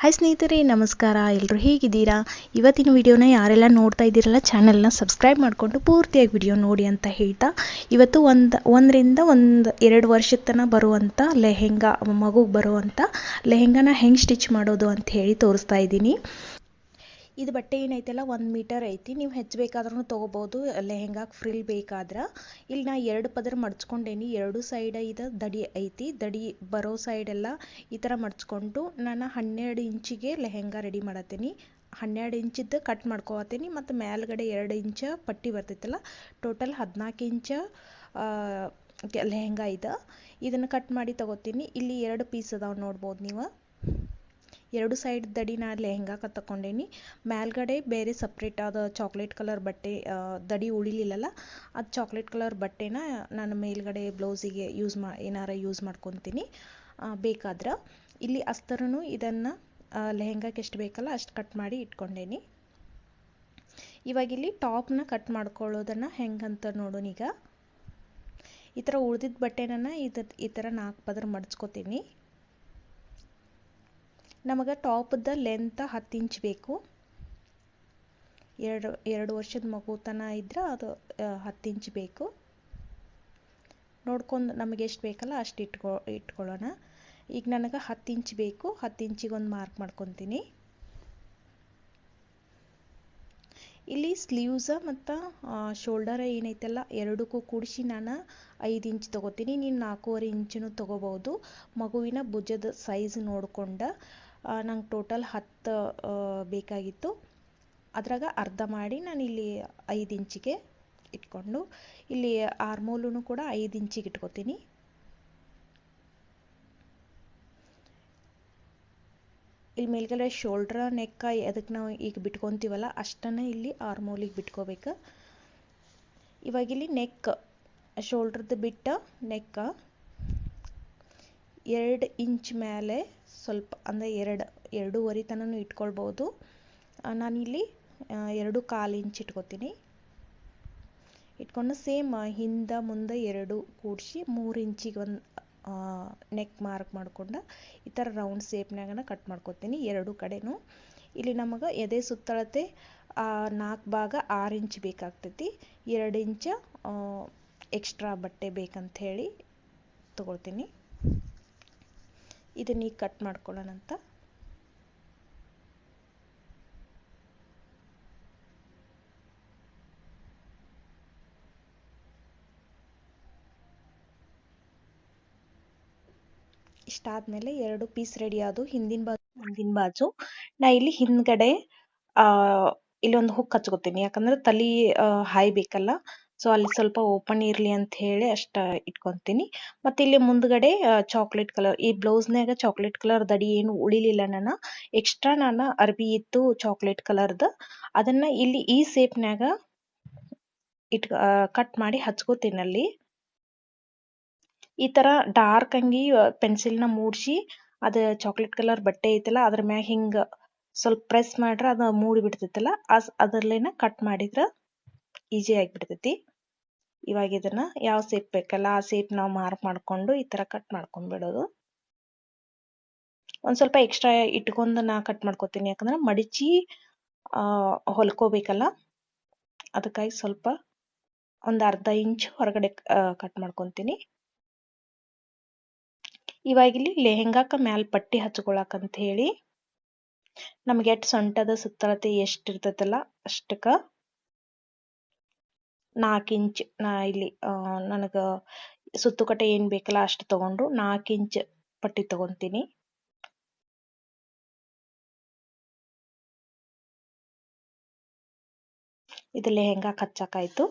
Hi ಸ್ನೇಹಿತರೆ, ನಮಸ್ಕಾರ. ಎಲ್ಲರೂ ಹೇಗಿದ್ದೀರಾ? ಇವತ್ತಿನ ವಿಡಿಯೋನ ಯಾರೆಲ್ಲ ನೋಡ್ತಾ ಇದ್ದೀರಲ್ಲ, ಚಾನಲ್ನ ಸಬ್ಸ್ಕ್ರೈಬ್ ಮಾಡಿಕೊಂಡು ಪೂರ್ತಿಯಾಗಿ ವಿಡಿಯೋ ನೋಡಿ ಅಂತ ಹೇಳ್ತಾ, ಇವತ್ತು ಒಂದು, ಒಂದರಿಂದ ಒಂದು ಎರಡು ವರ್ಷದ ತನಕ ಬರುವಂಥ ಲೆಹೆಂಗಾ, ಮಗುಗೆ ಬರುವಂಥ ಲೆಹೆಂಗಾನ ಹೆಂಗೆ ಸ್ಟಿಚ್ ಮಾಡೋದು ಅಂತ ಹೇಳಿ ತೋರಿಸ್ತಾ ಇದ್ದೀನಿ. ಇದು ಬಟ್ಟೆ ಏನೈತಲ್ಲ, ಒಂದು ಮೀಟರ್ ಐತಿ. ನೀವು ಹೆಚ್ಚು ಬೇಕಾದ್ರೂ ತೊಗೋಬೋದು. ಲೆಹೆಂಗಾಗೆ ಫ್ರಿಲ್ ಬೇಕಾದ್ರೆ. ಇಲ್ಲಿ ನಾ ಎರಡು ಪದರ ಮಡ್ಚ್ಕೊಂಡೇನಿ. ಎರಡು ಸೈಡ್ ಇದು ದಡಿ ಐತಿ. ದಡಿ ಬರೋ ಸೈಡೆಲ್ಲ ಈ ಥರ ಮಡ್ಚ್ಕೊಂಡು ನಾನು ಹನ್ನೆರಡು ಇಂಚಿಗೆ ಲೆಹೆಂಗಾ ರೆಡಿ ಮಾಡತ್ತೀನಿ. ಹನ್ನೆರಡು ಇಂಚಿದ್ದು ಕಟ್ ಮಾಡ್ಕೋತೀನಿ ಮತ್ತು ಮೇಲ್ಗಡೆ ಎರಡು ಇಂಚ ಪಟ್ಟಿ ಬರ್ತೈತಲ್ಲ ಟೋಟಲ್ ಹದಿನಾಲ್ಕು ಇಂಚ ಲೆಹೆಂಗಾ ಇದೆ. ಇದನ್ನು ಕಟ್ ಮಾಡಿ ತಗೋತೀನಿ. ಇಲ್ಲಿ ಎರಡು ಪೀಸ್ ಅದಾವೆ ನೋಡ್ಬೋದು ನೀವು. ಎರಡು ಸೈಡ್ ದಡಿ ನಾ ಲೆಹೆಂಗಾಕ ತಕೊಂಡೇನಿ ಮೇಲ್ಗಡೆ ಬೇರೆ ಸಪ್ರೇಟ್ ಆದ ಚಾಕ್ಲೇಟ್ ಕಲರ್ ಬಟ್ಟೆ ದಡಿ ಉಳಿಲಿಲ್ಲಲ್ಲ, ಅದು ಚಾಕ್ಲೇಟ್ ಕಲರ್ ಬಟ್ಟೆನ ನಾನು ಮೇಲ್ಗಡೆ ಬ್ಲೌಸಿಗೆ ಯೂಸ್ ಮಾ, ಏನಾರ ಯೂಸ್ ಮಾಡ್ಕೊತೀನಿ. ಬೇಕಾದ್ರೆ. ಇಲ್ಲಿ ಅಸ್ತರನು ಇದನ್ನು ಲೆಹೆಂಗಾಕ್ಕೆ ಎಷ್ಟು ಬೇಕಲ್ಲ ಅಷ್ಟು ಕಟ್ ಮಾಡಿ ಇಟ್ಕೊಂಡೇನಿ. ಇವಾಗ ಇಲ್ಲಿ ಟಾಪ್ನ ಕಟ್ ಮಾಡ್ಕೊಳ್ಳೋದನ್ನು ಹೆಂಗಂತ ನೋಡೋಣ ಈಗ. ಈ ಥರ ಉಳ್ದಿದ್ದ ಬಟ್ಟೆನ ಇದು, ಈ ಥರ ನಾಲ್ಕು ಪದರ ಮಡ್ಚ್ಕೋತೀನಿ. ನಮಗೆ ಟಾಪ್ದ ಲೆಂತ್ ಹತ್ತು ಇಂಚ್ ಬೇಕು. ಎರಡು ಎರಡು ವರ್ಷದ ಮಗು ತನ ಇದ್ರೆ ಅದು ಹತ್ತು ಇಂಚ್ ಬೇಕು. ನೋಡ್ಕೊಂಡು ನಮಗೆ ಎಷ್ಟು ಬೇಕಲ್ಲ ಅಷ್ಟು ಇಟ್ಕೊ, ಇಟ್ಕೊಳ್ಳೋಣ. ಈಗ ನನಗೆ ಹತ್ತು ಇಂಚ್ ಬೇಕು ಹತ್ತು ಇಂಚಿಗೆ ಒಂದು ಮಾರ್ಕ್ ಮಾಡ್ಕೊತೀನಿ. ಇಲ್ಲಿ ಸ್ಲೀವ್ಸ ಮತ್ತು ಶೋಲ್ಡರ್ ಏನೈತಲ್ಲ, ಎರಡಕ್ಕೂ ಕೂಡಿಸಿ ನಾನು ಐದು ಇಂಚ್ ತೊಗೋತೀನಿ. ನೀನು ನಾಲ್ಕೂವರೆ ಇಂಚೂ ತೊಗೋಬೋದು ಮಗುವಿನ ಭುಜದ ಸೈಜ್ ನೋಡ್ಕೊಂಡು ನಂಗೆ ಟೋಟಲ್ ಹತ್ತು ಬೇಕಾಗಿತ್ತು. ಅದ್ರಾಗ ಅರ್ಧ ಮಾಡಿ ನಾನು ಇಲ್ಲಿ ಐದು ಇಂಚಿಗೆ ಇಟ್ಕೊಂಡು, ಇಲ್ಲಿ ಆರ್ಮೋಲೂ ಕೂಡ ಐದು ಇಂಚಿಗೆ ಇಟ್ಕೋತೀನಿ. ಇಲ್ಲಿ ಮೇಲ್ಗಡೆ ಶೋಲ್ಡ್ರ ನೆಕ್ಕ ಅದಕ್ಕೆ ನಾವು ಈಗ ಬಿಟ್ಕೊತೀವಲ್ಲ, ಅಷ್ಟನ್ನು ಇಲ್ಲಿ ಆರ್ಮೋಲಿಗೆ ಬಿಟ್ಕೋಬೇಕು. ಇವಾಗಿಲ್ಲಿ ನೆಕ್ ಶೋಲ್ಡ್ರದ್ದು ಬಿಟ್ಟ ನೆಕ್ಕ ಎರಡು ಇಂಚ್ ಮೇಲೆ ಸ್ವಲ್ಪ, ಅಂದರೆ ಎರಡು, ಎರಡೂವರೆ ತನಕ ಇಟ್ಕೊಳ್ಬೋದು. ನಾನಿಲ್ಲಿ ಎರಡು ಕಾಲು ಇಂಚ್ ಇಟ್ಕೋತೀನಿ. ಇಟ್ಕೊಂಡು ಸೇಮ್ ಹಿಂದೆ ಮುಂದೆ ಎರಡು ಕೂಡಿಸಿ ಮೂರು ಇಂಚಿಗೆ ಒಂದು ನೆಕ್ ಮಾರ್ಕ್ ಮಾಡ್ಕೊಂಡು ಈ ಥರ ರೌಂಡ್ ಸೇಪ್ನಾಗನ ಕಟ್ ಮಾಡ್ಕೊತೀನಿ ಎರಡು ಕಡೆನೂ. ಇಲ್ಲಿ ನಮಗೆ ಎದೆ ಸುತ್ತಳತೆ ನಾಲ್ಕು ಭಾಗ ಆರು ಇಂಚ್ ಬೇಕಾಗ್ತೈತಿ. ಎರಡು ಇಂಚ ಎಕ್ಸ್ಟ್ರಾ ಬಟ್ಟೆ ಬೇಕಂತ ಹೇಳಿ ತೊಗೊಳ್ತೀನಿ. ಇದನ್ನ ಈಗ ಕಟ್ ಮಾಡ್ಕೊಳ್ಳೋಣಂತ ಇಷ್ಟಾದ್ಮೇಲೆ ಎರಡು ಪೀಸ್ ರೆಡಿ ಆದವು ಹಿಂದಿನ ಬಾಜು ಮುಂದಿನ ಬಾಜು. ನಾ ಇಲ್ಲಿ ಹಿಂದ್ಗಡೆ ಇಲ್ಲೊಂದು ಹುಕ್ ಹಚ್ಕೋತೀನಿ. ಯಾಕಂದ್ರೆ ತಲೆ ಹಾಯ್ಬೇಕಲ್ಲ. ಸೊ ಅಲ್ಲಿ ಸ್ವಲ್ಪ ಓಪನ್ ಇರಲಿ ಅಂತ ಹೇಳಿ ಅಷ್ಟ ಇಟ್ಕೊಂತೀನಿ. ಮತ್ತು ಇಲ್ಲಿ ಮುಂದ್ಗಡೆ ಚಾಕ್ಲೇಟ್ ಕಲರ್ ಈ ಬ್ಲೌಸ್ನಾಗ ಚಾಕ್ಲೇಟ್ ಕಲರ್ ದಡಿ ಏನು ಉಳಿಲಿಲ್ಲ ನಾನು. ಎಕ್ಸ್ಟ್ರಾ ನಾನು ಅರ್ಬಿ ಇತ್ತು ಚಾಕ್ಲೇಟ್ ಕಲರ್ದು ಅದನ್ನ ಇಲ್ಲಿ ಈ ಸೇಪ್ನಾಗ ಇಟ್ ಕಟ್ ಮಾಡಿ ಹಚ್ಕೋತೀನಿ ಅಲ್ಲಿ. ಈ ತರ ಡಾರ್ಕ್ ಅಂಗಿ ಪೆನ್ಸಿಲ್ನ ಮೂಡಿಸಿ ಅದು ಚಾಕ್ಲೇಟ್ ಕಲರ್ ಬಟ್ಟೆ ಐತಲ್ಲ ಅದ್ರ ಮ್ಯಾಗ ಹಿಂಗ ಸ್ವಲ್ಪ ಪ್ರೆಸ್ ಮಾಡ್ರೆ ಅದ ಮೂಡಿ ಬಿಡ್ತೈತಲ್ಲ ಅಸ್, ಅದರಲ್ಲೇನ ಕಟ್ ಮಾಡಿದ್ರೆ ಈಸಿ ಆಗಿಬಿಡ್ತೈತಿ. ಇವಾಗ ಇದನ್ನ ಯಾವ ಸೇಪ್ ಬೇಕಲ್ಲ ಆ ಸೇಪ್ ನಾವು ಮಾರ್ಕ್ ಮಾಡಿಕೊಂಡು ಈ ಥರ ಕಟ್ ಮಾಡ್ಕೊಂಡ್ಬಿಡೋದು ಒಂದು ಸ್ವಲ್ಪ ಎಕ್ಸ್ಟ್ರಾ ಇಟ್ಕೊಂಡು ನಾ ಕಟ್ ಮಾಡ್ಕೊತೀನಿ ಯಾಕಂದ್ರೆ ಮಡಿಚಿ ಹೊಲ್ಕೋಬೇಕಲ್ಲ. ಅದಕ್ಕಾಗಿ ಸ್ವಲ್ಪ ಒಂದು ಅರ್ಧ ಇಂಚ್ ಹೊರಗಡೆ ಕಟ್ ಮಾಡ್ಕೊತೀನಿ. ಇವಾಗ ಇಲ್ಲಿ ಲೆಹೆಂಗಾಕ ಮ್ಯಾಲ ಪಟ್ಟಿ ಹಚ್ಕೊಳಕಂತ ಹೇಳಿ ನಮ್ಗೆ ಎಷ್ಟು ಸೊಂಟದ ಸುತ್ತಳತೆ ಎಷ್ಟು ಇರ್ತೈತಲ್ಲ ಅಷ್ಟಕ್ಕ ನಾಲ್ಕು ಇಂಚ್ ನಾ ಇಲ್ಲಿ ನನಗೆ ಸುತ್ತುಕಟ್ಟೆ ಏನು ಬೇಕಲ್ಲ ಅಷ್ಟು ತಗೊಂಡು ನಾಲ್ಕು ಇಂಚ್ ಪಟ್ಟಿ ತಗೊತೀನಿ. ಇದು ಲೆಹೆಂಗಾ ಹಚ್ಚಕಾಯ್ತು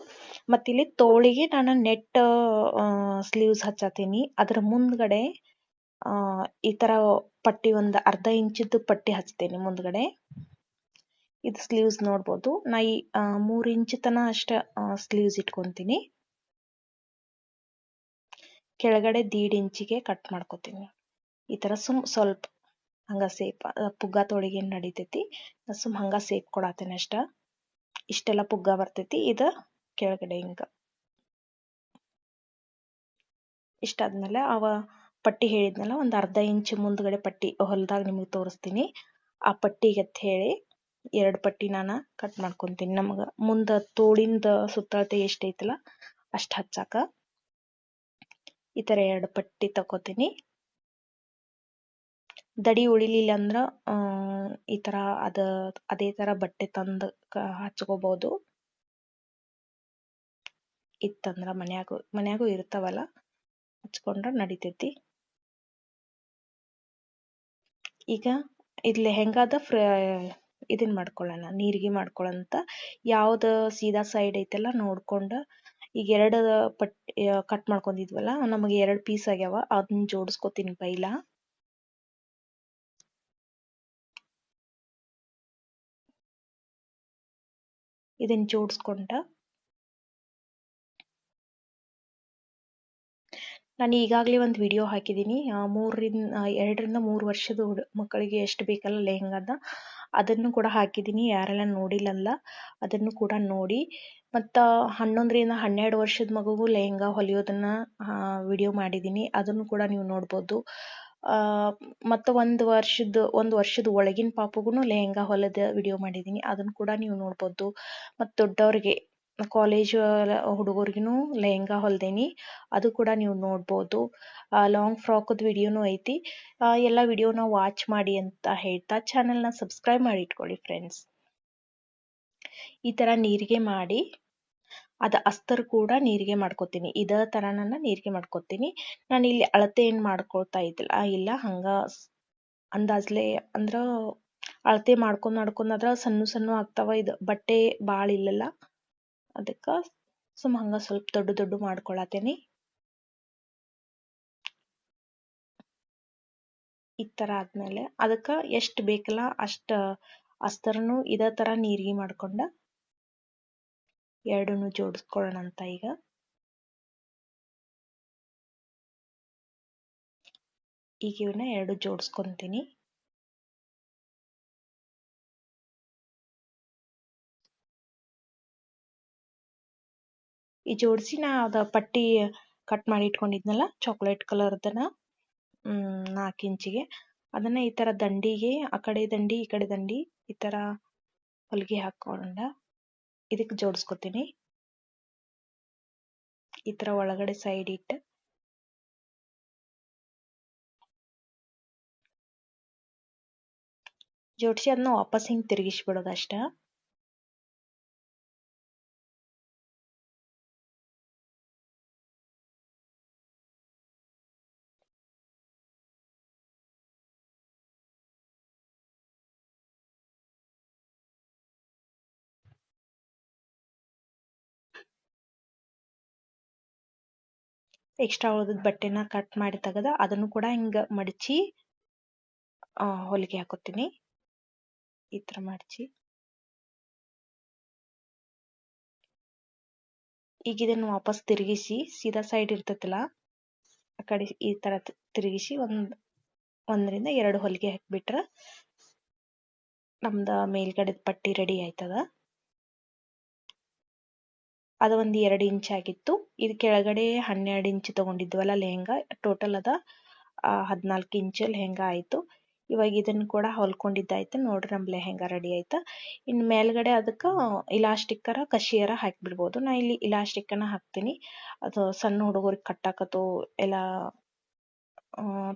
ಮತ್ತಿಲ್ಲಿ ತೋಳಿಗೆ ನಾನು ನೆಟ್ ಸ್ಲೀವ್ಸ್ ಹಚ್ಚತೀನಿ. ಅದರ ಮುಂದ್ಗಡೆ ಈ ಥರ ಪಟ್ಟಿ ಒಂದು ಅರ್ಧ ಇಂಚಿದ್ದು ಪಟ್ಟಿ ಹಚ್ತೀನಿ ಮುಂದ್ಗಡೆ. ಇದು ಸ್ಲೀವ್ಸ್ ನೋಡ್ಬೋದು. ನಾ ಈ ಮೂರು ಇಂಚ್ ತನ ಅಷ್ಟ ಸ್ಲೀವ್ಸ್ ಇಟ್ಕೊಂತೀನಿ. ಕೆಳಗಡೆ ದೀಡ್ ಇಂಚಿಗೆ ಕಟ್ ಮಾಡ್ಕೋತೀನಿ. ಈ ಥರ ಸುಮ್ ಸ್ವಲ್ಪ ಹಂಗ ಸೇಪ್ ಪುಗ್ಗ ತೊಳಿಗೆ ನಡಿತೈತಿ ಸುಮ್ ಹಂಗ ಸೇಪ್ ಕೊಡತ್ತೇನೆ ಅಷ್ಟ. ಇಷ್ಟೆಲ್ಲ ಪುಗ್ಗ ಬರ್ತೈತಿ, ಇದು ಕೆಳಗಡೆ ಹಿಂಗ. ಇಷ್ಟಾದ್ಮೇಲೆ ಅವ ಪಟ್ಟಿ ಹೇಳಿದ್ನಲ್ಲ, ಒಂದು ಅರ್ಧ ಇಂಚ್ ಮುಂದ್ಗಡೆ ಪಟ್ಟಿ ಹೊಲ್ದಾಗ ನಿಮಗೆ ತೋರಿಸ್ತೀನಿ. ಆ ಪಟ್ಟಿಗೆ ಹೇಳಿ. ಎರಡು ಪಟ್ಟಿ ನಾನು ಕಟ್ ಮಾಡ್ಕೊತೀನಿ. ನಮಗೆ ಮುಂದೆ ತೋಳಿಂದ ಸುತ್ತಳತೆ ಎಷ್ಟೈತಲ್ಲ ಅಷ್ಟು ಹಚ್ಚಾಕ ಈ ಥರ ಎರಡು ಪಟ್ಟಿ ತಗೋತೀನಿ ದಡಿ ಉಳಿಲಿಲ್ಲ ಅಂದ್ರೆ ಈ ಥರ ಅದ, ಅದೇ ಥರ ಬಟ್ಟೆ ತಂದು ಕ, ಹಚ್ಕೋಬೋದು. ಇತ್ತಂದ್ರೆ ಮನ್ಯಾಗು, ಮನ್ಯಾಗೂ ಇರ್ತಾವಲ್ಲ ಹಚ್ಕೊಂಡ್ರೆ ನಡಿತೈತಿ. ಈಗ ಇಲ್ಲಿ ಲೆಹೆಂಗಾದ ಫ್ರ ಇದನ್ನ ಮಾಡ್ಕೊಳ್ಳೋಣ, ನೀರಿಗೆ ಮಾಡ್ಕೊಳ್ಳಂತ ಯಾವ್ದು ಸೀದಾ ಸೈಡ್ ಐತಲ್ಲ ನೋಡ್ಕೊಂಡು ಈಗ ಎರಡು ಪಟ್ ಕಟ್ ಮಾಡ್ಕೊಂಡಿದ್ವಲ್ಲ, ನಮಗೆ ಎರಡು ಪೀಸ್ ಆಗ್ಯಾವ ಅದನ್ನ ಜೋಡಿಸ್ಕೊತೀನಿ ಪೈಲ ಇದನ್ನ ಜೋಡಿಸ್ಕೊಂಡ ನಾನು ಈಗಾಗಲೇ ಒಂದು ವಿಡಿಯೋ ಹಾಕಿದ್ದೀನಿ ಮೂರರಿಂದ ಎರಡರಿಂದ ಮೂರು ವರ್ಷದ ಮಕ್ಕಳಿಗೆ ಎಷ್ಟು ಬೇಕಲ್ಲ ಲೆಹೆಂಗಾದ. ಅದನ್ನು ಕೂಡ ಹಾಕಿದ್ದೀನಿ. ಯಾರೆಲ್ಲ ನೋಡಿಲ್ಲಲ್ಲ, ಅದನ್ನು ಕೂಡ ನೋಡಿ. ಮತ್ತು ಹನ್ನೊಂದರಿಂದ ಹನ್ನೆರಡು ವರ್ಷದ ಮಗುಗೂ ಲೆಹೆಂಗಾ ಹೊಲಿಯೋದನ್ನು ವಿಡಿಯೋ ಮಾಡಿದ್ದೀನಿ. ಅದನ್ನು ಕೂಡ ನೀವು ನೋಡ್ಬೋದು. ಮತ್ತು ಒಂದು ವರ್ಷದ ಒಂದು ವರ್ಷದ ಒಳಗಿನ ಪಾಪುಗೂ ಲೆಹೆಂಗಾ ಹೊಲದ ವಿಡಿಯೋ ಮಾಡಿದ್ದೀನಿ. ಅದನ್ನು ಕೂಡ ನೀವು ನೋಡ್ಬೋದು. ಮತ್ತು ದೊಡ್ಡವ್ರಿಗೆ ಕಾಲೇಜ್ ಹುಡುಗರಿಗೂ ಲೆಹೆಂಗಾ ಹೊಲ್ದೇನಿ. ಅದು ಕೂಡ ನೀವು ನೋಡ್ಬೋದು. ಲಾಂಗ್ ಫ್ರಾಕ್ದ ವಿಡಿಯೋನೂ ಐತಿ. ಎಲ್ಲ ವಿಡಿಯೋನ ವಾಚ್ ಮಾಡಿ ಅಂತ ಹೇಳ್ತಾ ಚಾನಲ್ನ ಸಬ್ಸ್ಕ್ರೈಬ್ ಮಾಡಿ ಇಟ್ಕೊಳ್ಳಿ ಫ್ರೆಂಡ್ಸ್ ಈ ಥರ ನೀರಿಗೆ ಮಾಡಿ, ಅದು ಅಸ್ತರ್ ಕೂಡ ನೀರಿಗೆ ಮಾಡ್ಕೊತೀನಿ. ಇದೇ ಥರ ನಾನು ನೀರಿಗೆ ಮಾಡ್ಕೊತೀನಿ. ನಾನು ಇಲ್ಲಿ ಅಳತೆ ಏನು ಮಾಡ್ಕೊಳ್ತಾ ಇದ್ದಿಲ್ಲ. ಇಲ್ಲ, ಹಂಗೆ ಅಂದಾಜ್ಲೆ ಅಂದ್ರೆ ಅಳತೆ ಮಾಡ್ಕೊಂಡು ಮಾಡ್ಕೊಂಡು ಅದ್ರ ಸಣ್ಣ ಸಣ್ಣ ಆಗ್ತಾವ ಇದು. ಬಟ್ಟೆ ಭಾಳ ಇಲ್ಲಲ್ಲ. ಅದಕ್ಕೆ ಸುಮ್ ಹಂಗೆ ಸ್ವಲ್ಪ ದೊಡ್ಡ ದೊಡ್ಡ ಮಾಡ್ಕೊಳತ್ತೀನಿ. ಈ ಥರ ಆದಮೇಲೆ ಅದಕ್ಕೆ ಎಷ್ಟು ಬೇಕಲ್ಲ ಅಷ್ಟು ಅಸ್ತರನು ಇದೇ ಥರ ನೀರಿಗೆ ಮಾಡ್ಕೊಂಡ ಎರಡನ್ನೂ ಜೋಡಿಸ್ಕೊಳ್ಳೋಣ ಅಂತ ಈಗ. ಈಗ ಇವನ್ನ ಎರಡು ಜೋಡಿಸ್ಕೊತೀನಿ. ಈ ಜೋಡಿಸಿ ನಾ ಅದ ಪಟ್ಟಿ ಕಟ್ ಮಾಡಿ ಇಟ್ಕೊಂಡಿದ್ನಲ್ಲ ಚಾಕ್ಲೇಟ್ ಕಲರ್ದನ್ನ ನಾಲ್ಕು ಇಂಚಿಗೆ. ಅದನ್ನ ಈ ತರ ದಂಡಿಗೆ, ಆ ಕಡೆ ದಂಡಿ, ಈ ಕಡೆ ದಂಡಿ, ಈ ತರ ಹೊಲಿಗೆ ಹಾಕೊಂಡ ಇದಕ್ಕೆ ಜೋಡಿಸ್ಕೊತೀನಿ. ಈ ತರ ಒಳಗಡೆ ಸೈಡ್ ಇಟ್ಟ. ಜೋಡಿಸಿ ಅದನ್ನ ವಾಪಸ್ ಹಿಂಗೆ ತಿರುಗಿಸ್ಬಿಡೋದು ಅಷ್ಟೇ ಎಕ್ಸ್ಟ್ರಾ ಉಳಿದ ಬಟ್ಟೆನ ಕಟ್ ಮಾಡಿ ತೆಗೆದ ಅದನ್ನು ಕೂಡ ಹಿಂಗೆ ಮಡಚಿ ಹೊಲಿಗೆ ಹಾಕೋತೀನಿ. ಈ ಥರ ಮಡಚಿ ಈಗ ಇದನ್ನು ವಾಪಸ್ ತಿರುಗಿಸಿ, ಸೀದಾ ಸೈಡ್ ಇರ್ತೈತಲ್ಲ, ಆ ಕಡೆ ಈ ತರ ತಿರುಗಿಸಿ ಒಂದು, ಒಂದರಿಂದ ಎರಡು ಹೊಲಿಗೆ ಹಾಕಿಬಿಟ್ರೆ ನಮ್ದು ಮೇಲ್ಗಡೆದ ಪಟ್ಟಿ ರೆಡಿ ಆಯ್ತದ. ಅದು ಒಂದು ಎರಡು ಇಂಚ್ ಆಗಿತ್ತು. ಇದು ಕೆಳಗಡೆ ಹನ್ನೆರಡು ಇಂಚ್ ತೊಗೊಂಡಿದ್ವಲ್ಲ ಲೆಹೆಂಗಾ. ಟೋಟಲ್ ಅದ ಹದಿನಾಲ್ಕು ಇಂಚ್ ಲೆಹೆಂಗಾ ಆಯಿತು. ಇವಾಗ ಇದನ್ನು ಕೂಡ ಹೊಲ್ಕೊಂಡಿದ್ದಾಯ್ತು. ನೋಡ್ರಿ ನಮ್ಮ ಲೆಹೆಂಗಾ ರೆಡಿ ಆಯ್ತು. ಇನ್ನು ಮೇಲ್ಗಡೆ ಅದಕ್ಕೆ ಇಲಾಸ್ಟಿಕ್ಕರ ಕಶಿಯರ ಹಾಕಿಬಿಡ್ಬೋದು. ನಾ ಇಲ್ಲಿ ಇಲಾಸ್ಟಿಕ್ಕನ್ನು ಹಾಕ್ತೀನಿ. ಅದು ಸಣ್ಣ ಹುಡುಗರಿಗೆ ಕಟ್ಟಾಕತ್ತು ಎಲ್ಲ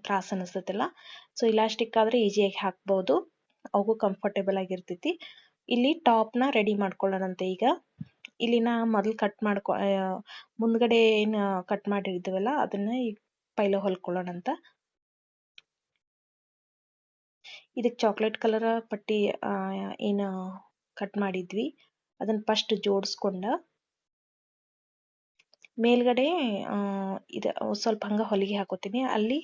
ತ್ರಾಸ ಅನಿಸ್ತೈತಲ್ಲ. ಸೊ ಇಲಾಸ್ಟಿಕ್ ಆದರೆ ಈಸಿಯಾಗಿ ಹಾಕ್ಬೋದು. ಅವು ಕಂಫರ್ಟೇಬಲ್ ಆಗಿರ್ತೈತಿ. ಇಲ್ಲಿ ಟಾಪ್ನ ರೆಡಿ ಮಾಡ್ಕೊಳ್ಳೋಣಂತೆ ಈಗ. ಇಲ್ಲಿ ನಾ ಮೊದಲು ಕಟ್ ಮಾಡ್ಕೊ ಮುಂದ್ಗಡೆ ಏನು ಕಟ್ ಮಾಡಿರ್ತೀವಲ್ಲ, ಅದನ್ನ ಈಗ ಪೈಲೆ ಹೊಲ್ಕೊಳ್ಳೋಣಂತ ಇದಕ್ಕೆ ಚಾಕ್ಲೇಟ್ ಕಲರ್ ಪಟ್ಟಿ ಏನು ಕಟ್ ಮಾಡಿದ್ವಿ. ಅದನ್ನ ಫಸ್ಟ್ ಜೋಡಿಸ್ಕೊಂಡ, ಮೇಲ್ಗಡೆ ಇದು, ಸ್ವಲ್ಪ ಹಂಗೆ ಹೊಲಿಗೆ ಹಾಕೋತೀನಿ. ಅಲ್ಲಿ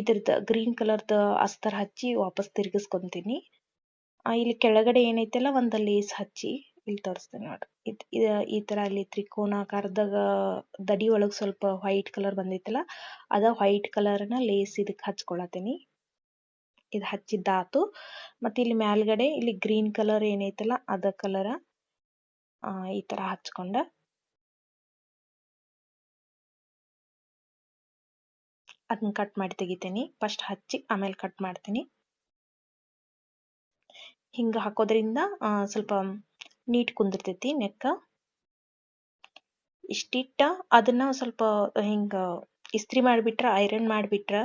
ಇದ್ರದ್ದು ಗ್ರೀನ್ ಕಲರ್ದು ಅಸ್ತರ್ ಹಚ್ಚಿ ವಾಪಸ್ ತಿರ್ಗಿಸ್ಕೊತೀನಿ. ಇಲ್ಲಿ ಕೆಳಗಡೆ ಏನೈತಲ್ಲ, ಒಂದು ಲೇಸ್ ಹಚ್ಚಿ. ಇಲ್ಲಿ ತೋರಿಸ್ತೀನಿ ನೋಡ್ರಿ ಇದು, ಈ ಥರ ಅಲ್ಲಿ ತ್ರಿಕೋನಾಕಾರದಾಗ, ದಡಿ ಒಳಗೆ ಸ್ವಲ್ಪ ವೈಟ್ ಕಲರ್ ಬಂದೈತಲ್ಲ, ಅದ ವೈಟ್ ಕಲರ್ನ ಲೇಸ್ ಇದಕ್ಕೆ ಹಚ್ಕೊಳತೀನಿ ಇದು ಹಚ್ಚಿದ್ದಾತು ಮತ್ತೆ ಇಲ್ಲಿ ಮ್ಯಾಲ್ಗಡೆ ಇಲ್ಲಿ ಗ್ರೀನ್ ಕಲರ್ ಏನೈತಲ್ಲ, ಅದ ಕಲರ ಈ ಥರ ಹಚ್ಕೊಂಡ. ಅದನ್ನ ಕಟ್ ಮಾಡಿ ತೆಗಿತೀನಿ. ಫಸ್ಟ್ ಹಚ್ಚಿ, ಆಮೇಲೆ ಕಟ್ ಮಾಡ್ತೀನಿ. ಹಿಂಗೆ ಹಾಕೋದ್ರಿಂದ ಸ್ವಲ್ಪ ನೀಟ್ ಕುಂದಿರ್ತೈತಿ ನೆಕ್ಕ ಇಷ್ಟಿಟ್ಟ ಅದನ್ನ ಸ್ವಲ್ಪ ಹಿಂಗ ಇಸ್ತ್ರಿ ಮಾಡಿಬಿಟ್ರ ಐರನ್ ಮಾಡಿಬಿಟ್ರ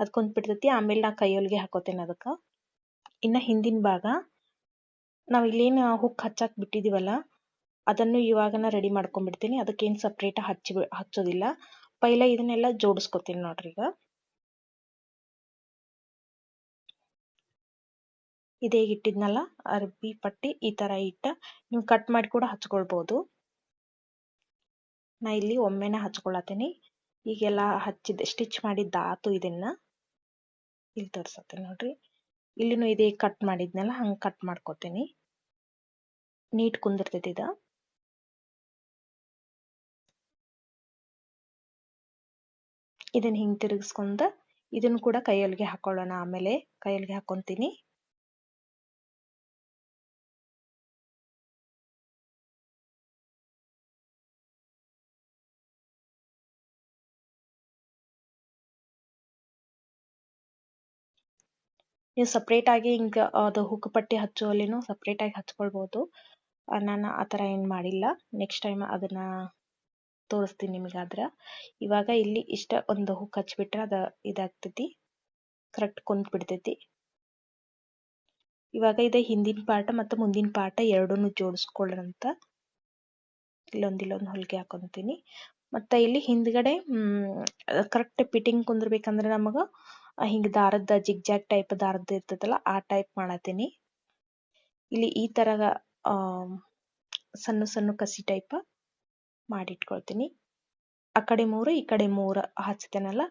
ಅದು ಕುಂತ್ಬಿಡ್ತೈತಿ. ಆಮೇಲೆ ನಾ ಕೈಯೊಳಗೆ ಹಾಕೋತೇನೆ ಅದಕ್ಕೆ. ಇನ್ನ ಹಿಂದಿನ ಭಾಗ ನಾವು ಇಲ್ಲೇನು ಹುಕ್ ಹಚ್ಚಾಕ್ ಬಿಟ್ಟಿದ್ದೀವಲ್ಲ ಅದನ್ನು ಇವಾಗನ ರೆಡಿ ಮಾಡ್ಕೊಂಡ್ಬಿಡ್ತೀನಿ. ಅದಕ್ಕೇನು ಸಪ್ರೇಟ್ ಹಚ್ಚಿ ಹಚ್ಚೋದಿಲ್ಲ. ಪೈಲ ಇದನ್ನೆಲ್ಲ ಜೋಡಿಸ್ಕೊತೀನಿ ನೋಡ್ರಿ ಈಗ ಇದೇ ಇಟ್ಟಿದ್ನಲ್ಲ ಅರ್ಬಿ ಪಟ್ಟಿ ಈ ತರ ಇಟ್ಟ ನೀವು ಕಟ್ ಮಾಡಿ ಕೂಡ ಹಚ್ಕೊಳ್ಬಹುದು ನಾ ಇಲ್ಲಿ ಒಮ್ಮೆನೆ ಹಚ್ಕೊಳತೀನಿ ಈಗೆಲ್ಲ ಹಚ್ಚಿದ ಸ್ಟಿಚ್ ಮಾಡಿದ್ದ ಆತು ಇದನ್ನ. ಇಲ್ಲಿ ತೋರ್ಸತ್ತೀನಿ ನೋಡ್ರಿ. ಇಲ್ಲಿನೂ ಇದೇ ಕಟ್ ಮಾಡಿದ್ನಲ್ಲ, ಹಂಗೆ ಕಟ್ ಮಾಡ್ಕೊತೀನಿ. ನೀಟ್ ಕುಂದಿರ್ತೈತಿ ಇದ. ಇದನ್ನ ಹಿಂಗೆ ತಿರುಗಿಸ್ಕೊಂಡ ಇದನ್ನು ಕೂಡ ಕೈಯಲ್ಲಿಗೆ ಹಾಕೊಳ್ಳೋಣ ಆಮೇಲೆ. ಕೈಯಲ್ಲಿಗೆ ಹಾಕೊಂತೀನಿ. ನೀವು ಸಪ್ರೇಟಾಗಿ ಹಿಂಗೆ, ಅದು ಹುಕ್ ಪಟ್ಟಿ ಹಚ್ಚುವಲ್ಲಿನೂ ಸಪ್ರೇಟಾಗಿ ಹಚ್ಕೊಳ್ಬೋದು. ನಾನು ಆ ತರ ಏನು ಮಾಡಿಲ್ಲ. ನೆಕ್ಸ್ಟ್ ಟೈಮ್ ಅದನ್ನ ತೋರಿಸ್ತೀನಿ ನಿಮಗಾದ್ರೆ ಇವಾಗ ಇಲ್ಲಿ ಇಷ್ಟ ಒಂದು ಹುಕ್ ಹಚ್ಬಿಟ್ರೆ ಅದು ಇದಾಗ್ತೈತಿ. ಕರೆಕ್ಟ್ ಕುಂತ್ ಬಿಡ್ತೈತಿ. ಇವಾಗ ಇದೆ ಹಿಂದಿನ ಪಾಠ ಮತ್ತು ಮುಂದಿನ ಪಾಠ ಎರಡನ್ನೂ ಜೋಡಿಸ್ಕೊಳ್ಳೋಂತ ಇಲ್ಲೊಂದು ಇಲ್ಲೊಂದು ಹೊಲಿಗೆ ಹಾಕೊಂತೀನಿ. ಮತ್ತು ಇಲ್ಲಿ ಹಿಂದ್ಗಡೆ ಕರೆಕ್ಟ್ ಫಿಟ್ಟಿಂಗ್ ಕುಂದಿರ್ಬೇಕಂದ್ರೆ ನಮಗೆ ಹಿಂಗೆ ದಾರದ ಜಿಗ್ ಜಾಗ್ ಟೈಪ್ ದಾರದ ಇರ್ತದಲ್ಲ, ಆ ಟೈಪ್ ಮಾಡತ್ತೀನಿ ಇಲ್ಲಿ ಈ ಥರ ಸಣ್ಣ ಸಣ್ಣ ಕಸಿ ಟೈಪ್ ಮಾಡಿಟ್ಕೊಳ್ತೀನಿ. ಆ ಕಡೆ ಮೂರು, ಈ ಕಡೆ ಮೂರು ಹಚ್ತೇನಲ್ಲ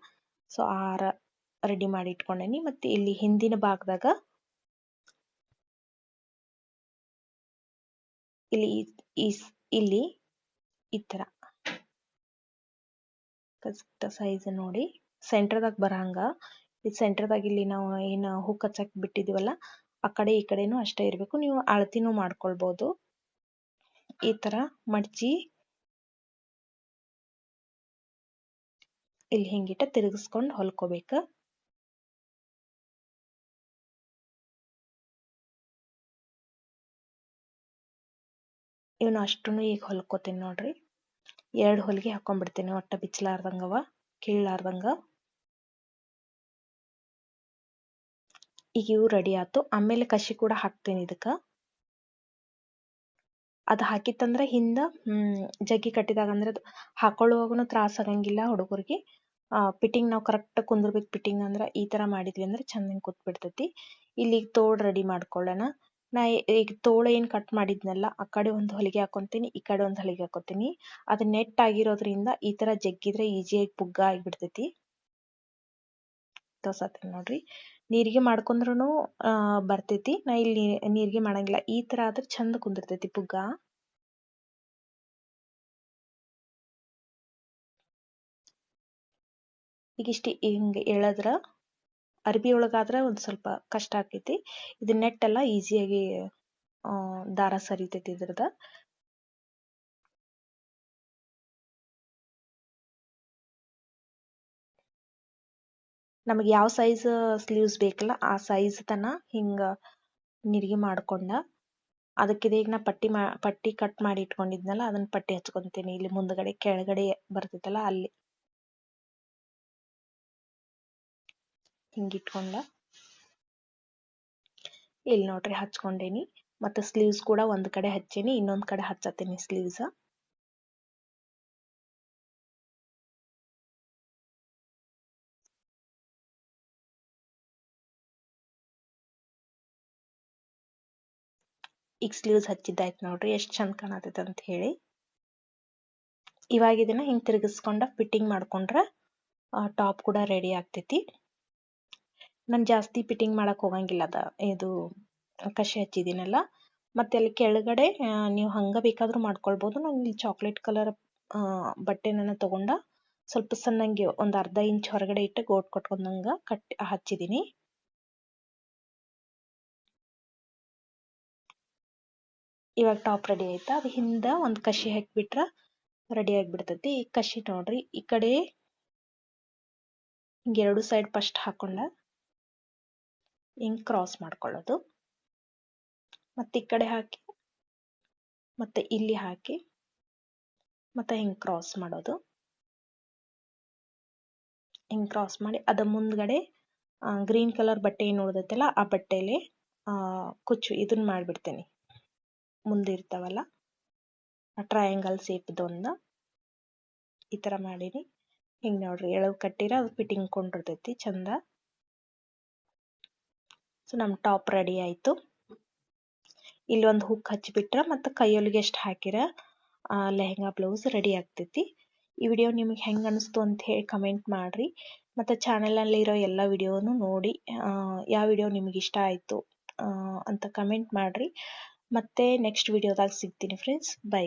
ಸೊ ಆರ ರೆಡಿ ಮಾಡಿ ಇಟ್ಕೊಂಡೇನಿ ಮತ್ತು ಇಲ್ಲಿ ಹಿಂದಿನ ಭಾಗದಾಗ, ಇಲ್ಲಿ ಇಲ್ಲಿ ಈ ತರ. ಕರೆಕ್ಟ್ ಸೈಜ್ ನೋಡಿ ಸೆಂಟರ್ದಾಗ ಬರಹಂಗ ಇದು ಸೆಂಟರ್ದಾಗ ಇಲ್ಲಿ ನಾವು ಏನು ಹುಕ್ ಹಚ್ಚಕ್ ಬಿಟ್ಟಿದೀವಲ್ಲ, ಆ ಕಡೆ ಈ ಕಡೆನೂ ಅಷ್ಟೇ ಇರಬೇಕು. ನೀವು ಅಳತಿನೂ ಮಾಡ್ಕೊಳ್ಬಹುದು ಈ ತರ ಮಡ್ಚಿ ಇಲ್ಲಿ ಹಿಂಗಿಟ್ಟ ತಿರುಗಿಸ್ಕೊಂಡು ಹೊಲ್ಕೋಬೇಕು. ಇವನು ಅಷ್ಟು ಈಗ ಹೊಲ್ಕೋತೀನಿ ನೋಡ್ರಿ. ಎರಡು ಹೊಲಿಗೆ ಹಾಕೊಂಡ್ಬಿಡ್ತೀನಿ ಒಟ್ಟ ಬಿಚ್ಚಲಾರ್ದಂಗವ ಕೀಳಾರ್ದಂಗ ಈಗ ಇವು ರೆಡಿ ಆಯ್ತು. ಆಮೇಲೆ ಕಸಿ ಕೂಡ ಹಾಕ್ತೀನಿ ಇದಕ್ಕೆ. ಅದು ಹಾಕಿತ್ತಂದ್ರೆ ಹಿಂದೆ ಜಗ್ಗಿ ಕಟ್ಟಿದಾಗ ಅಂದ್ರೆ ಅದು ಹಾಕೊಳ್ಳುವಾಗೂ ತ್ರಾಸ ಆಗಂಗಿಲ್ಲ ಹುಡುಗರಿಗೆ. ಪಿಟ್ಟಿಂಗ್ ನಾವು ಕರೆಕ್ಟ್ ಕುಂದಿರ್ಬೇಕು ಪಿಟ್ಟಿಂಗ್ ಅಂದ್ರೆ ಈ ತರ ಮಾಡಿದ್ವಿ ಅಂದ್ರೆ ಚಂದಂಗೆ ಕೂತ್ಬಿಡ್ತೈತಿ. ಇಲ್ಲಿ ತೋಳ್ ರೆಡಿ ಮಾಡ್ಕೊಳ್ಳೋಣ. ನಾ ಈಗ ತೋಳ ಏನು ಕಟ್ ಮಾಡಿದ್ನಲ್ಲ, ಆ ಕಡೆ ಒಂದು ಹೊಲಿಗೆ ಹಾಕೊತೀನಿ, ಈ ಕಡೆ ಒಂದು ಹೊಲಿಗೆ ಹಾಕೋತೀನಿ. ಅದು ನೆಟ್ ಆಗಿರೋದ್ರಿಂದ ಈ ತರ ಜಗ್ಗಿದ್ರೆ ಈಸಿಯಾಗಿ ಪುಗ್ಗ ಆಗಿಬಿಡ್ತೈತಿ. ತೋರ್ಸತ್ತೀನಿ ನೋಡ್ರಿ. ನೀರಿಗೆ ಮಾಡ್ಕೊಂಡ್ರೂ ಬರ್ತೈತಿ. ನಾ ಇಲ್ಲಿ ನೀರಿಗೆ ಮಾಡಂಗಿಲ್ಲ. ಈ ತರ ಆದ್ರೆ ಚಂದ ಕುಂದಿರ್ತೈತಿ ಪುಗ್ಗ. ಈಗ ಇಷ್ಟು ಹಿಂಗೆ ಎಳೆದ್ರ ಅರ್ಬಿ ಒಳಗಾದ್ರೆ ಒಂದು ಸ್ವಲ್ಪ ಕಷ್ಟ ಆಕೈತಿ ಇದು ನೆಟ್ ಎಲ್ಲ ಈಸಿಯಾಗಿ ದಾರ ಸರಿತೈತಿ ಇದ್ರದ. ನಮಗೆ ಯಾವ ಸೈಜ್ ಸ್ಲೀವ್ಸ್ ಬೇಕಲ್ಲ ಆ ಸೈಜ್ ತನ ಹಿಂಗೆ ನಿರಿಗೆ ಮಾಡ್ಕೊಂಡ ಅದಕ್ಕೆ ಈಗ ನಾ ಪಟ್ಟಿ ಮಾ, ಪಟ್ಟಿ ಕಟ್ ಮಾಡಿ ಇಟ್ಕೊಂಡಿದ್ನಲ್ಲ ಅದನ್ನ ಪಟ್ಟಿ ಹಚ್ಕೊತೀನಿ. ಇಲ್ಲಿ ಮುಂದ್ಗಡೆ ಕೆಳಗಡೆ ಬರ್ತೈತಲ್ಲ ಅಲ್ಲಿ. ಹಿಂಗಿಟ್ಕೊಂಡ ಇಲ್ಲಿ ನೋಡ್ರಿ ಹಚ್ಕೊಂಡೇನಿ. ಮತ್ತೆ ಸ್ಲೀವ್ಸ್ ಕೂಡ ಒಂದು ಕಡೆ ಹಚ್ಚೀನಿ, ಇನ್ನೊಂದು ಕಡೆ ಹಚ್ಚತ್ತೀನಿ ಸ್ಲೀವ್ಸ್ ಈಗ ಸ್ಲೀವ್ಸ್ ಹಚ್ಚಿದ್ದಾಯ್ತು ನೋಡ್ರಿ, ಎಷ್ಟು ಚಂದ ಕಾಣತೈತೆ ಅಂತ ಹೇಳಿ. ಇವಾಗ ಇದನ್ನ ಹಿಂಗೆ ತಿರುಗಿಸ್ಕೊಂಡ ಫಿಟ್ಟಿಂಗ್ ಮಾಡ್ಕೊಂಡ್ರೆ ಟಾಪ್ ಕೂಡ ರೆಡಿ ಆಗ್ತೈತಿ. ನಾನು ಜಾಸ್ತಿ ಫಿಟ್ಟಿಂಗ್ ಮಾಡಕ್ಕೆ ಹೋಗಂಗಿಲ್ಲ ಅದ, ಇದು ಕಷಿ ಹಚ್ಚಿದ್ದೀನಲ್ಲ ಮತ್ತೆ ಅಲ್ಲಿ ಕೆಳಗಡೆ ನೀವು ಹಂಗೆ ಬೇಕಾದರೂ ಮಾಡ್ಕೊಳ್ಬೋದು. ನಾನು ಇಲ್ಲಿ ಚಾಕ್ಲೇಟ್ ಕಲರ್ ಬಟ್ಟೆನ ತಗೊಂಡ ಸ್ವಲ್ಪ ಸಣ್ಣಂಗೆ ಒಂದು ಅರ್ಧ ಇಂಚ್ ಹೊರಗಡೆ ಇಟ್ಟು ಗೋಟ್ ಕೊಟ್ಕೊಂಡಂಗೆ ಕಟ್ ಹಚ್ಚಿದ್ದೀನಿ ಇವಾಗ ಟಾಪ್ ರೆಡಿ ಆಯ್ತಾ? ಅದು ಹಿಂದೆ ಒಂದು ಕಸಿ ಹಾಕಿಬಿಟ್ರೆ ರೆಡಿ ಆಗಿಬಿಡ್ತೈತಿ. ಈ ಕಸಿ ನೋಡ್ರಿ, ಈ ಕಡೆ ಹಿಂಗೆ ಎರಡು ಸೈಡ್ ಫಸ್ಟ್ ಹಾಕೊಂಡ ಹಿಂಗೆ ಕ್ರಾಸ್ ಮಾಡ್ಕೊಳ್ಳೋದು. ಮತ್ತೆ ಈ ಕಡೆ ಹಾಕಿ, ಮತ್ತೆ ಇಲ್ಲಿ ಹಾಕಿ, ಮತ್ತೆ ಹಿಂಗೆ ಕ್ರಾಸ್ ಮಾಡೋದು. ಹಿಂಗೆ ಕ್ರಾಸ್ ಮಾಡಿ ಅದ ಮುಂದ್ಗಡೆ ಗ್ರೀನ್ ಕಲರ್ ಬಟ್ಟೆ ಏನು ಉಳ್ದೈತಲ್ಲ ಆ ಬಟ್ಟೆಯಲ್ಲಿ ಕುಚ್ಚು ಇದನ್ನ ಮಾಡಿಬಿಡ್ತೇನೆ. ಮುಂದೆ ಇರ್ತಾವಲ್ಲ? ಆ ಟ್ರಯಾಂಗಲ್ ಸೇಪ್ದೊಂದು ಈ ಥರ ಮಾಡೀನಿ ಹಿಂಗೆ ನೋಡ್ರಿ, ಎಳವು ಕಟ್ಟಿರ, ಅದು ಫಿಟ್ಟಿಂಗ್ ಕೊಂಡಿರ್ತೈತಿ, ಚಂದ. ಸೊ ನಮ್ಮ ಟಾಪ್ ರೆಡಿ ಆಯಿತು. ಇಲ್ಲಿ ಒಂದು ಹುಕ್ ಹಚ್ಚಿಬಿಟ್ರ ಮತ್ತು ಕೈಯೊಳಗೆ ಎಷ್ಟು ಹಾಕಿರ ಲೆಹೆಂಗಾ ಬ್ಲೌಸ್ ರೆಡಿ ಆಗ್ತೈತಿ. ಈ ವಿಡಿಯೋ ನಿಮಗೆ ಹೆಂಗೆ ಅನಿಸ್ತು ಅಂತ ಹೇಳಿ ಕಮೆಂಟ್ ಮಾಡಿರಿ. ಮತ್ತು ಚಾನಲಲ್ಲಿರೋ ಎಲ್ಲ ವಿಡಿಯೋನು ನೋಡಿ ಯಾವ ವಿಡಿಯೋ ನಿಮಗೆ ಇಷ್ಟ ಆಯಿತು ಅಂತ ಕಮೆಂಟ್ ಮಾಡಿರಿ. ಮತ್ತೆ ನೆಕ್ಸ್ಟ್ ವಿಡಿಯೋದಾಗ ಸಿಗ್ತೀನಿ ಫ್ರೆಂಡ್ಸ್ ಬೈ